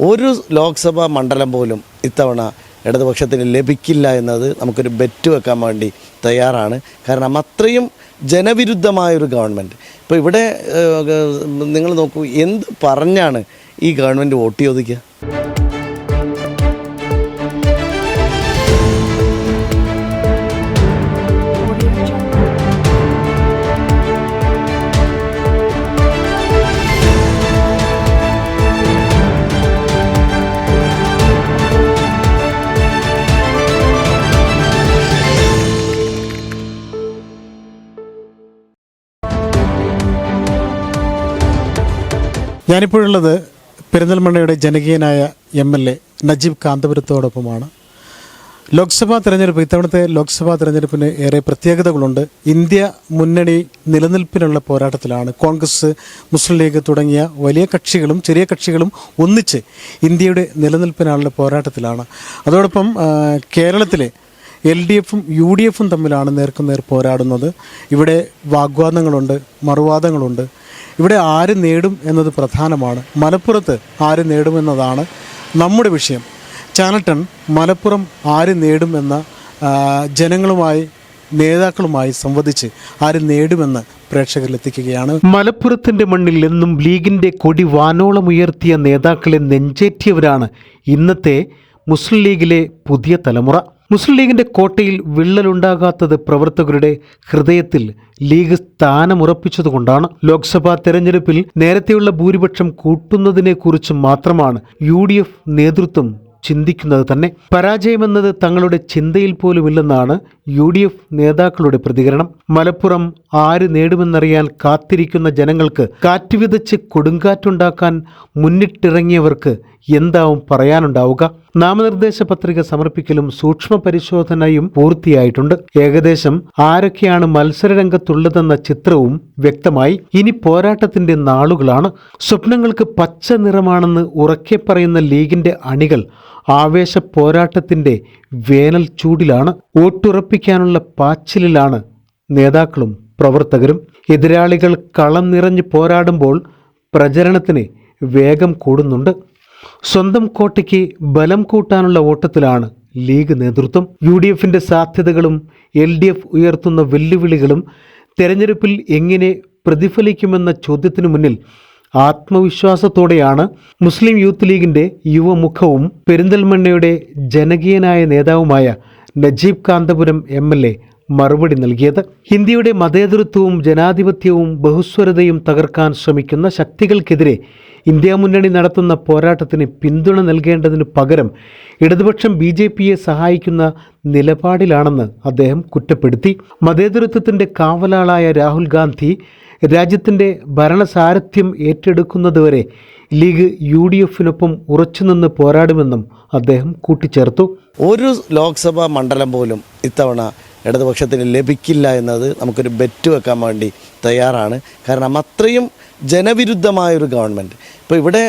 ഒരു ലോക്സഭാ മണ്ഡലം പോലും ഇത്തവണ ഇടതുപക്ഷത്തിന് ലഭിക്കില്ല എന്നത് നമുക്കൊരു ബെറ്റ് വെക്കാൻ വേണ്ടി തയ്യാറാണ്. കാരണം അത്രയും ജനവിരുദ്ധമായൊരു ഗവൺമെന്റ് ഇപ്പോൾ ഇവിടെ നിങ്ങൾ നോക്കൂ എന്ത് പറഞ്ഞാണ് ഈ ഗവൺമെന്റ് വോട്ട് ചോദിക്കുക? ഞാനിപ്പോഴുള്ളത് പെരിന്തൽമണ്ണയുടെ ജനകീയനായ എം എൽ എ നജീബ് കാന്തപുരത്തോടൊപ്പമാണ്. ലോക്സഭാ തെരഞ്ഞെടുപ്പ് ഇത്തവണത്തെ ലോക്സഭാ തെരഞ്ഞെടുപ്പിന് ഏറെ പ്രത്യേകതകളുണ്ട്. ഇന്ത്യ മുന്നണി നിലനിൽപ്പിനുള്ള പോരാട്ടത്തിലാണ്. കോൺഗ്രസ് മുസ്ലിം ലീഗ് തുടങ്ങിയ വലിയ കക്ഷികളും ചെറിയ കക്ഷികളും ഒന്നിച്ച് ഇന്ത്യയുടെ നിലനിൽപ്പിനുള്ള പോരാട്ടത്തിലാണ്. അതോടൊപ്പം കേരളത്തിലെ എൽ ഡി എഫും യു ഡി എഫും തമ്മിലാണ് നേർക്കുനേർ പോരാടുന്നത്. ഇവിടെ വാഗ്വാദങ്ങളുണ്ട് മറുവാദങ്ങളുണ്ട്. ഇവിടെ ആര് നേടും എന്നത് പ്രധാനമാണ്. മലപ്പുറത്ത് ആര് നേടുമെന്നതാണ് നമ്മുടെ വിഷയം. ചാനട്ടൺ മലപ്പുറം ആര് നേടും എന്ന ജനങ്ങളുമായി നേതാക്കളുമായി സംവദിച്ച് ആര് നേടുമെന്ന് പ്രേക്ഷകരിലെത്തിക്കുകയാണ് മലപ്പുറത്തിന്റെ മണ്ണിൽ എന്നും ലീഗിന്റെ കൊടി വാനോളം ഉയർത്തിയ നേതാക്കളെ നെഞ്ചേറ്റിയവരാണ് ഇന്നത്തെ മുസ്ലിം ലീഗിലെ പുതിയ തലമുറ. മുസ്ലിം ലീഗിന്റെ കോട്ടയിൽ വിള്ളലുണ്ടാകാത്തത് പ്രവർത്തകരുടെ ഹൃദയത്തിൽ ലീഗ് സ്ഥാനമുറപ്പിച്ചതുകൊണ്ടാണ് ലോക്സഭാ തെരഞ്ഞെടുപ്പിൽ നേരത്തെയുള്ള ഭൂരിപക്ഷം കൂട്ടുന്നതിനെക്കുറിച്ച് മാത്രമാണ് യു ഡി എഫ് നേതൃത്വം ചിന്തിക്കുന്നത് തന്നെ. പരാജയമെന്നത് തങ്ങളുടെ ചിന്തയിൽ പോലുമില്ലെന്നാണ് യു ഡി എഫ് നേതാക്കളുടെ പ്രതികരണം. മലപ്പുറം ആര് നേടുമെന്നറിയാൻ കാത്തിരിക്കുന്ന ജനങ്ങൾക്ക് കാറ്റ് വിതച്ച് കൊടുങ്കാറ്റുണ്ടാക്കാൻ മുന്നിട്ടിറങ്ങിയവർക്ക് എന്താവും പറയാനുണ്ടാവുക. നാമനിർദ്ദേശ പത്രിക സമർപ്പിക്കലും സൂക്ഷ്മ പരിശോധനയും പൂർത്തിയായിട്ടുണ്ട്. ഏകദേശം ആരൊക്കെയാണ് മത്സരരംഗത്തുള്ളതെന്ന ചിത്രവും വ്യക്തമായി. ഇനി പോരാട്ടത്തിന്റെ നാളുകളാണ്. സ്വപ്നങ്ങൾക്ക് പച്ച നിറമാണെന്ന് ഉറക്കെ പറയുന്ന ലീഗിന്റെ അണികൾ ആവേശ പോരാട്ടത്തിന്റെ വേനൽ ചൂടിലാണ് വോട്ടുറപ്പിക്കാനുള്ള പാച്ചിലിലാണ് നേതാക്കളും പ്രവർത്തകരും. എതിരാളികൾ കളം നിറഞ്ഞ് പോരാടുമ്പോൾ പ്രചരണത്തിന് വേഗം കൂടുന്നുണ്ട്. സ്വന്തം കോട്ടയ്ക്ക് ബലം കൂട്ടാനുള്ള ഓട്ടത്തിലാണ് ലീഗ് നേതൃത്വം. യു ഡി എഫിന്റെ സാധ്യതകളും എൽ ഡി എഫ് ഉയർത്തുന്ന വെല്ലുവിളികളും തെരഞ്ഞെടുപ്പിൽ എങ്ങനെ പ്രതിഫലിക്കുമെന്ന ചോദ്യത്തിനു മുന്നിൽ ആത്മവിശ്വാസത്തോടെയാണ് മുസ്ലിം യൂത്ത് ലീഗിന്റെ യുവമുഖവും പെരിന്തൽമണ്ണയുടെ ജനകീയനായ നേതാവുമായ Najeeb Kanthapuram M L A മറുപടി നൽകിയത്. ഇന്ത്യയുടെ മതേതൃത്വവും ജനാധിപത്യവും ബഹുസ്വരതയും തകർക്കാൻ ശ്രമിക്കുന്ന ശക്തികൾക്കെതിരെ ഇന്ത്യ മുന്നണി നടത്തുന്ന പോരാട്ടത്തിന് പിന്തുണ നൽകേണ്ടതിനു പകരം ഇടതുപക്ഷം ബി ജെ പിയെ സഹായിക്കുന്ന നിലപാടിലാണെന്ന് അദ്ദേഹം കുറ്റപ്പെടുത്തി. മതേതരത്വത്തിന്റെ കാവലാളായ രാഹുൽ ഗാന്ധി രാജ്യത്തിന്റെ ഭരണസാരഥ്യം ഏറ്റെടുക്കുന്നതുവരെ ലീഗ് യു ഡി എഫിനൊപ്പം ഉറച്ചുനിന്ന് പോരാടുമെന്നും അദ്ദേഹം കൂട്ടിച്ചേർത്തു. ഒരു ലോക്സഭാ മണ്ഡലം പോലും ഇത്തവണ ഇടതുപക്ഷത്തിന് ലഭിക്കില്ല എന്നത് നമുക്കൊരു ബെറ്റ് വെക്കാൻ വേണ്ടി തയ്യാറാണ്. കാരണം അത്രയും ജനവിരുദ്ധമായൊരു ഗവൺമെന്റ്. ഇപ്പോൾ ഇവിടെ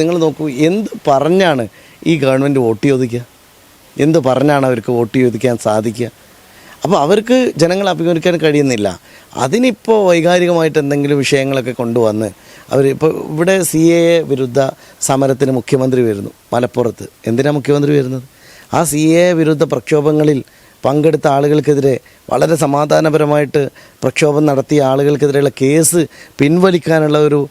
നിങ്ങൾ നോക്കൂ എന്ത് പറഞ്ഞാണ് ഈ ഗവൺമെന്റ് വോട്ട് ചോദിക്കുക? എന്ത് പറഞ്ഞാണ് അവർക്ക് വോട്ട് ചോദിക്കാൻ സാധിക്കുക? അപ്പോൾ അവർക്ക് ജനങ്ങളെ അഭിമുഖിക്കാൻ കഴിയുന്നില്ല. അതിനിപ്പോൾ വൈകാരികമായിട്ട് എന്തെങ്കിലും വിഷയങ്ങളൊക്കെ കൊണ്ടുവന്ന് അവർ ഇപ്പോൾ ഇവിടെ സി എ വിരുദ്ധ സമരത്തിന് മുഖ്യമന്ത്രി വരുന്നു മലപ്പുറത്ത്. എന്തിനാണ് മുഖ്യമന്ത്രി വരുന്നത്? ആ സി എ വിരുദ്ധ പ്രക്ഷോഭങ്ങളിൽ പങ്കെടുത്ത ആളുകൾക്കെതിരെ വളരെ സമാധാനപരമായിട്ട് പ്രക്ഷോഭം നടത്തിയ ആളുകൾക്കെതിരെയുള്ള കേസ് പിൻവലിക്കാനുള്ള ഒരു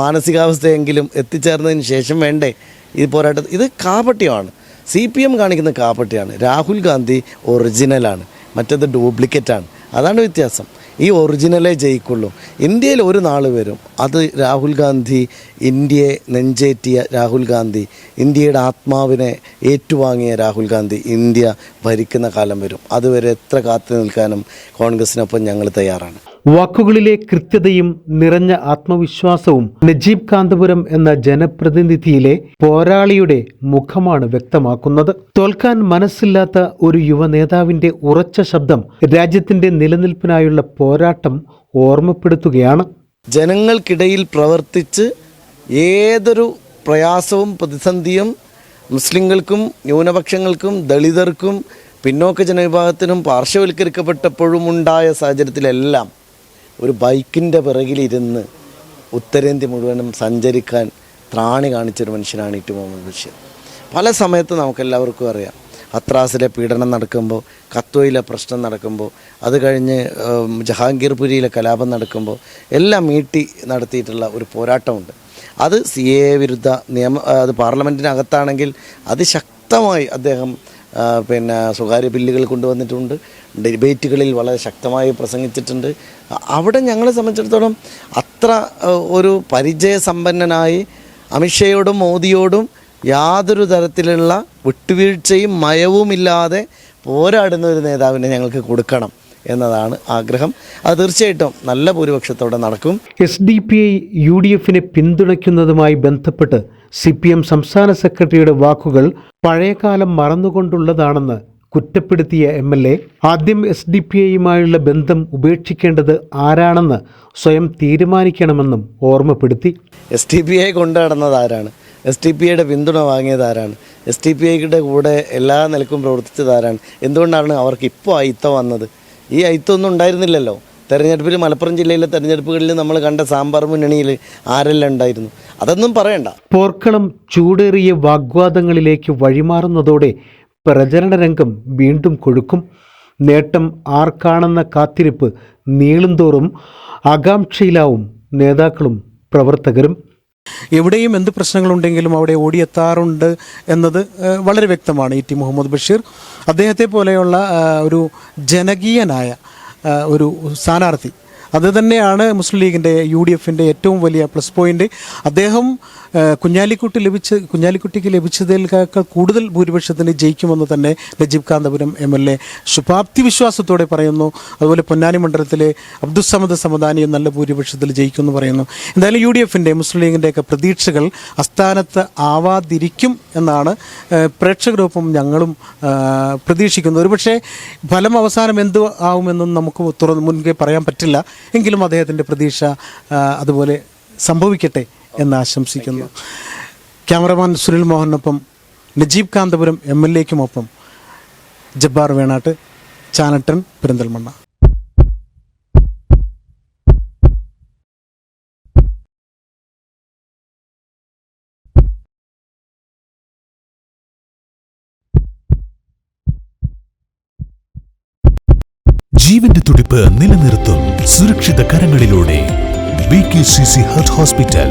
മാനസികാവസ്ഥയെങ്കിലും എത്തിച്ചേർന്നതിന് ശേഷം വേണ്ടേ? ഈ പോരാട്ടം ഇത് കാപട്യമാണ്. സി പി എം കാണിക്കുന്ന കാപ്പട്ടിയാണ്. രാഹുൽ ഗാന്ധി ഒറിജിനലാണ്. മറ്റേത് ഡ്യൂപ്ലിക്കറ്റാണ്. അതാണ് വ്യത്യാസം. ഈ ഒറിജിനലേ ജയിക്കുള്ളൂ. ഇന്ത്യയിൽ ഒരു നാൾ വരും. അത് രാഹുൽ ഗാന്ധി ഇന്ത്യയെ നെഞ്ചേറ്റിയ രാഹുൽ ഗാന്ധി ഇന്ത്യയുടെ ആത്മാവിനെ ഏറ്റുവാങ്ങിയ രാഹുൽ ഗാന്ധി ഇന്ത്യ ഭരിക്കുന്ന കാലം വരും. അതുവരെ എത്ര കാത്തു നിൽക്കാനും കോൺഗ്രസിനൊപ്പം ഞങ്ങൾ തയ്യാറാണ്. വാക്കുകളിലെ കൃത്യതയും നിറഞ്ഞ ആത്മവിശ്വാസവും നജീബ് കാന്തപുരം എന്ന ജനപ്രതിനിധിയിലെ പോരാളിയുടെ മുഖമാണ് വ്യക്തമാക്കുന്നത്. തോൽക്കാൻ മനസ്സില്ലാത്ത ഒരു യുവ നേതാവിന്റെ ഉറച്ച ശബ്ദം രാജ്യത്തിന്റെ നിലനിൽപ്പിനായുള്ള പോരാട്ടം ഓർമ്മപ്പെടുത്തുകയാണ്. ജനങ്ങൾക്കിടയിൽ പ്രവർത്തിച്ച് ഏതൊരു പ്രയാസവും പ്രതിസന്ധിയും മുസ്ലിങ്ങൾക്കും ന്യൂനപക്ഷങ്ങൾക്കും ദളിതർക്കും പിന്നോക്ക ജനവിഭാഗത്തിനും പാർശ്വവൽക്കരിക്കപ്പെട്ടപ്പോഴും ഉണ്ടായ സാഹചര്യത്തിലെല്ലാം ഒരു ബൈക്കിന്റെ പിറകിലിരുന്ന് ഉത്തരേന്ത്യ മുഴുവനും സഞ്ചരിക്കാൻ ത്രാണി കാണിച്ചൊരു മനുഷ്യനാണ് ഇറ്റു മുഹമ്മദ് ബഷീർ പല സമയത്ത് നമുക്കെല്ലാവർക്കും അറിയാം. ഹത്രാസിലെ പീഡനം നടക്കുമ്പോൾ കത്വയിലെ പ്രശ്നം നടക്കുമ്പോൾ അത് കഴിഞ്ഞ് ജഹാംഗീർപുരിയിലെ കലാപം നടക്കുമ്പോൾ എല്ലാം മീട്ടി നടത്തിയിട്ടുള്ള ഒരു പോരാട്ടമുണ്ട്. അത് സി എ വിരുദ്ധ നിയമ അത് പാർലമെന്റിനകത്താണെങ്കിൽ അതിശക്തമായി അദ്ദേഹം പിന്നെ സ്വകാര്യ ബില്ലുകൾ കൊണ്ടുവന്നിട്ടുണ്ട്. ഡിബേറ്റുകളിൽ വളരെ ശക്തമായി പ്രസംഗിച്ചിട്ടുണ്ട്. അവിടെ ഞങ്ങളെ സംബന്ധിച്ചിടത്തോളം അത്ര ഒരു പരിചയസമ്പന്നനായി അമിത്ഷയോടും മോദിയോടും യാതൊരു തരത്തിലുള്ള വിട്ടുവീഴ്ചയും മയവുമില്ലാതെ പോരാടുന്ന ഒരു നേതാവിനെ ഞങ്ങൾക്ക് കൊടുക്കണം എന്നതാണ് ആഗ്രഹം. അത് തീർച്ചയായിട്ടും നല്ല ഭൂരിപക്ഷത്തോടെ നടക്കും. S D P I U D എഫിനെ പിന്തുണയ്ക്കുന്നതുമായി ബന്ധപ്പെട്ട് സി പി എം സംസ്ഥാന സെക്രട്ടറിയുടെ വാക്കുകൾ പഴയകാലം മറന്നുകൊണ്ടുള്ളതാണെന്ന് കുറ്റപ്പെടുത്തിയ എം എൽ എ ആദ്യം എസ് ഡി പി ഐയുമായുള്ള ബന്ധം ഉപേക്ഷിക്കേണ്ടത് ആരാണെന്ന് സ്വയം തീരുമാനിക്കണമെന്നും ഓർമ്മപ്പെടുത്തി. എസ് ഡി പി ഐ കൊണ്ടു നടന്നത് ആരാണ്? എസ് ടി പി ഐയുടെ പിന്തുണ വാങ്ങിയത് ആരാണ്? എസ് ടി പി ഐയുടെ കൂടെ എല്ലാ നിലക്കും പ്രവർത്തിച്ചത് ആരാണ്? എന്തുകൊണ്ടാണ് അവർക്ക് ഇപ്പോൾ അയിത്തം വന്നത്? ഈ അയിത്തമൊന്നും ഉണ്ടായിരുന്നില്ലല്ലോ. തെരഞ്ഞെടുപ്പിൽ മലപ്പുറം ജില്ലയിലെ തെരഞ്ഞെടുപ്പുകളിൽ നമ്മൾ കണ്ട സാമ്പാർ മുന്നണിയിൽ ആരെല്ലാം ഉണ്ടായിരുന്നു? അതൊന്നും പറയണ്ട. പോർക്കളം ചൂടേറിയ വാഗ്വാദങ്ങളിലേക്ക് വഴിമാറുന്നതോടെ പ്രചരണ രംഗം വീണ്ടും കൊഴുക്കും നേട്ടം ആർക്കാണെന്ന കാത്തിരിപ്പ് നീളുംതോറും ആകാംക്ഷയിലാവും നേതാക്കളും പ്രവർത്തകരും. എവിടെയും എന്ത് പ്രശ്നങ്ങളുണ്ടെങ്കിലും അവിടെ ഓടിയെത്താറുണ്ട് എന്നത് വളരെ വ്യക്തമാണ് ഇ ടി മുഹമ്മദ് ബഷീർ. അദ്ദേഹത്തെ പോലെയുള്ള ഒരു ജനകീയനായ ഒരു സ്ഥാനാർത്ഥി. അത് തന്നെയാണ് മുസ്ലിം ലീഗിന്റെ യു ഡി എഫിന്റെ ഏറ്റവും വലിയ പ്ലസ് പോയിന്റ് അദ്ദേഹം കുഞ്ഞാലിക്കുട്ടി ലഭിച്ച കുഞ്ഞാലിക്കുട്ടിക്ക് ലഭിച്ചതിനേക്കാൾ കൂടുതൽ ഭൂരിപക്ഷത്തിന് ജയിക്കുമെന്ന് തന്നെ Najeeb Kanthapuram M L A ശുഭാപ്തി വിശ്വാസത്തോടെ പറയുന്നു. അതുപോലെ പൊന്നാനി മണ്ഡലത്തിലെ അബ്ദുസമദ് സമദാനിയും നല്ല ഭൂരിപക്ഷത്തിൽ ജയിക്കും എന്ന് പറയുന്നു. എന്തായാലും യു ഡി എഫിന്റെ മുസ്ലിം ലീഗിന്റെയൊക്കെ പ്രതീക്ഷകൾ അസ്ഥാനത്ത് ആവാതിരിക്കും എന്നാണ് പ്രേക്ഷകരൊപ്പം ഞങ്ങളും പ്രതീക്ഷിക്കുന്നത്. ഒരുപക്ഷെ ഫലം അവസാനം എന്തു ആവുമെന്നും നമുക്ക് തുറന്ന് മുൻകൈ പറയാൻ പറ്റില്ല. എങ്കിലും അദ്ദേഹത്തിന്റെ പ്രതീക്ഷ അതുപോലെ സംഭവിക്കട്ടെ എന്ന് ആശംസിക്കുന്നു. ക്യാമറമാൻ സുനിൽ മോഹനൊപ്പം നജീബ് കാന്തപുരം എം എൽ എക്കുമൊപ്പം ജബ്ബാർ വേണാട്ട് ചാനട്ടൻ പെരിന്തൽമണ്ണ. ജീവന്റെ തുടിപ്പ് നിലനിർത്തും സുരക്ഷിത കരങ്ങളിലൂടെ. B K C C heart hospital